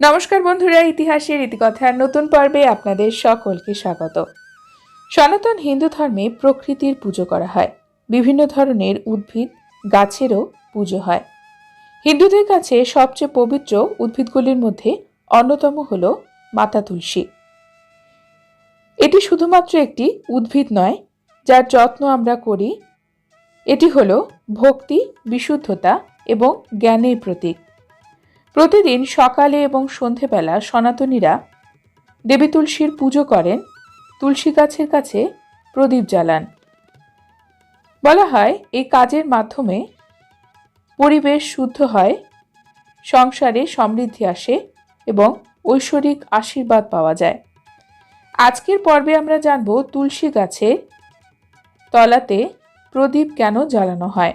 নমস্কার বন্ধুরা ইতিহাসের ইতিকথার নতুন পর্বে আপনাদের সকলকে স্বাগত। সনাতন হিন্দু ধর্মে প্রকৃতির পুজো করা হয়। বিভিন্ন ধরনের উদ্ভিদ, গাছেরও পুজো হয়। হিন্দুদের কাছে সবচেয়ে পবিত্র উদ্ভিদগুলির মধ্যে অন্যতম হল মাতা তুলসী। এটি শুধুমাত্র একটি উদ্ভিদ নয়, যার যত্ন আমরা করি। এটি হল ভক্তি, বিশুদ্ধতা এবং জ্ঞানের প্রতীক। প্রতিদিন সকালে এবং সন্ধেবেলা সনাতনীরা দেবী তুলসীর পুজো করেন, তুলসী গাছের কাছে প্রদীপ জ্বালান। বলা হয়, এই কাজের মাধ্যমে পরিবেশ শুদ্ধ হয়, সংসারে সমৃদ্ধি আসে এবং ঐশ্বরিক আশীর্বাদ পাওয়া যায়। আজকের পর্বে আমরা জানব তুলসী গাছে তলাতে প্রদীপ কেন জ্বালানো হয়।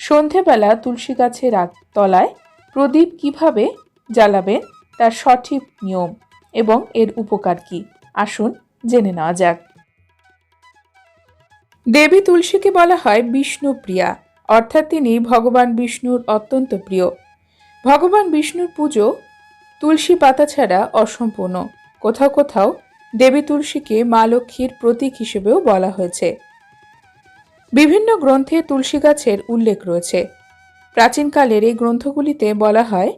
সন্ধেবেলা তুলসী গাছের তলায় প্রদীপ কীভাবে জ্বালাবেন তার সঠিক নিয়ম এবং এর উপকার কি? আসুন জেনে নেওয়া যাক। দেবী তুলসীকে বলা হয় বিষ্ণুপ্রিয়া অর্থাৎ তিনি ভগবান বিষ্ণুর অত্যন্ত প্রিয়। ভগবান বিষ্ণুর পুজো তুলসী পাতা ছাড়া অসম্পূর্ণ। কোথাও কোথাও দেবী তুলসীকে মা লক্ষ্মীর প্রতীক হিসেবেও বলা হয়েছে। বিভিন্ন গ্রন্থে তুলসী গাছের উল্লেখ রয়েছে। প্রাচীনকালের এই গ্রন্থগুলিতে বলা হয়,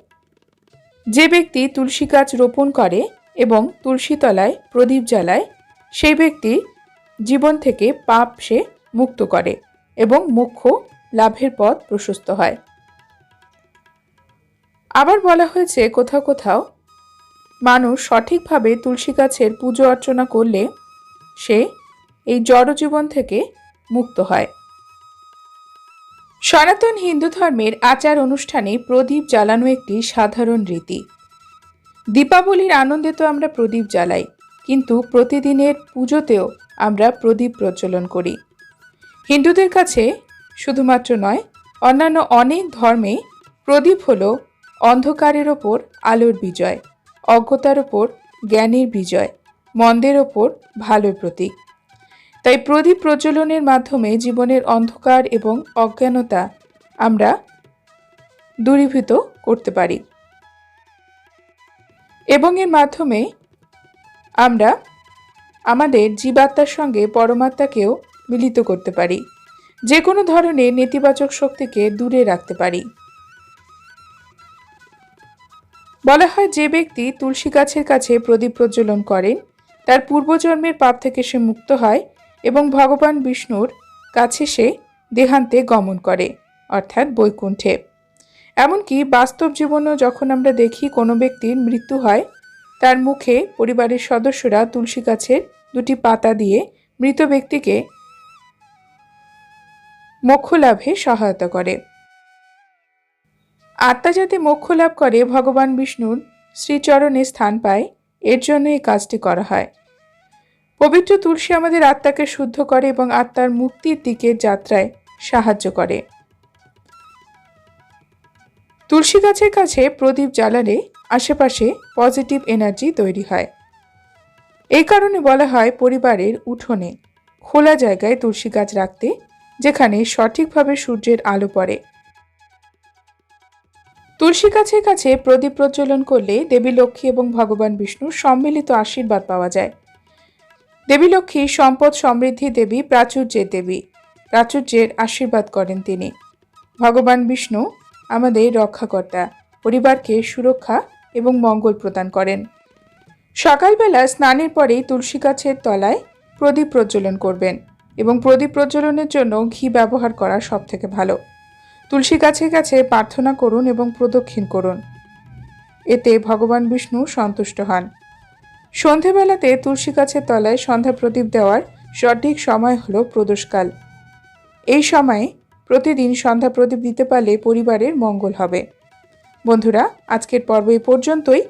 যে ব্যক্তি তুলসী গাছ রোপণ করে এবং তুলসী তলায় প্রদীপ জ্বালায়, সেই ব্যক্তি জীবন থেকে পাপ সে মুক্ত করে এবং মোক্ষ লাভের পথ প্রশস্ত হয়। আবার বলা হয়েছে, কোথাও কোথাও মানুষ সঠিকভাবে তুলসী গাছের পুজো অর্চনা করলে সে এই জড়জীবন থেকে মুক্ত হয়। সনাতন হিন্দু ধর্মের আচার অনুষ্ঠানে প্রদীপ জ্বালানো একটি সাধারণ রীতি। দীপাবলির আনন্দে তো আমরা প্রদীপ জ্বালাই, কিন্তু প্রতিদিনের পুজোতেও আমরা প্রদীপ প্রচলন করি। হিন্দুদের কাছে শুধুমাত্র নয়, অন্যান্য অনেক ধর্মে প্রদীপ হল অন্ধকারের ওপর আলোর বিজয়, অজ্ঞতার ওপর জ্ঞানের বিজয়, মন্দের ওপর ভালোর প্রতীক। তাই প্রদীপ প্রজ্বলনের মাধ্যমে জীবনের অন্ধকার এবং অজ্ঞানতা আমরা দূরীভূত করতে পারি। এবং এর মাধ্যমে আমরা আমাদের জীবাত্মার সঙ্গে পরমাত্মাকেও মিলিত করতে পারি। যে কোনো ধরনের নেতিবাচক শক্তিকে দূরে রাখতে পারি। বলা হয় যে ব্যক্তি তুলসী গাছের কাছে প্রদীপ প্রজ্বলন করেন, তার পূর্বজন্মের পাপ থেকে সে মুক্ত হয় এবং ভগবান বিষ্ণুর কাছে সে দেহান্তে গমন করে, অর্থাৎ বৈকুণ্ঠে। এমনকি বাস্তব জীবনেও যখন আমরা দেখি কোনো ব্যক্তির মৃত্যু হয়, তার মুখে পরিবারের সদস্যরা তুলসী গাছের দুটি পাতা দিয়ে মৃত ব্যক্তিকে মোক্ষ লাভে সহায়তা করে। আত্মা যাতে মোক্ষ লাভ করে, ভগবান বিষ্ণুর শ্রীচরণে স্থান পায়, এর জন্য এই কাজটি করা হয়। পবিত্র তুলসী আমাদের আত্মাকে শুদ্ধ করে এবং আত্মার মুক্তির দিকে যাত্রায় সাহায্য করে। তুলসী গাছের কাছে প্রদীপ জ্বালালে আশেপাশে পজিটিভ এনার্জি তৈরি হয়। এই কারণে বলা হয় পরিবারের উঠোনে খোলা জায়গায় তুলসী গাছ রাখতে, যেখানে সঠিকভাবে সূর্যের আলো পড়ে। তুলসী গাছের কাছে প্রদীপ প্রজ্বলন করলে দেবী লক্ষ্মী এবং ভগবান বিষ্ণুর সম্মিলিত আশীর্বাদ পাওয়া যায়। দেবী লক্ষ্মী সম্পদ সমৃদ্ধি দেবী প্রাচুর্যের দেবী। প্রাচুর্যের আশীর্বাদ করেন তিনি। ভগবান বিষ্ণু আমাদের রক্ষাকর্তা, পরিবারকে সুরক্ষা এবং মঙ্গল প্রদান করেন। সকালবেলা স্নানের পরেই তুলসী গাছের তলায় প্রদীপ প্রজ্বলন করবেন এবং প্রদীপ প্রজ্বলনের জন্য ঘি ব্যবহার করা সব থেকে ভালো। তুলসী গাছের কাছে প্রার্থনা করুন এবং প্রদক্ষিণ করুন। এতে ভগবান বিষ্ণু সন্তুষ্ট হন। সন্ধেবেলাতে তুলসী গাছের তলায় সন্ধ্যা প্রদীপ দেওয়ার সঠিক সময় হলো প্রদোষকাল। এই সময়ে প্রতিদিন সন্ধ্যা প্রদীপ দিতে পারলে পরিবারের মঙ্গল হবে। বন্ধুরা, আজকের পর্ব এই পর্যন্তই।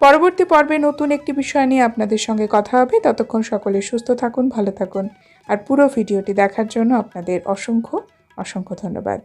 পরবর্তী পর্বে নতুন একটি বিষয় নিয়ে আপনাদের সঙ্গে কথা হবে। ততক্ষণ সকলে সুস্থ থাকুন, ভালো থাকুন। আর পুরো ভিডিওটি দেখার জন্য আপনাদের অসংখ্য অসংখ্য ধন্যবাদ।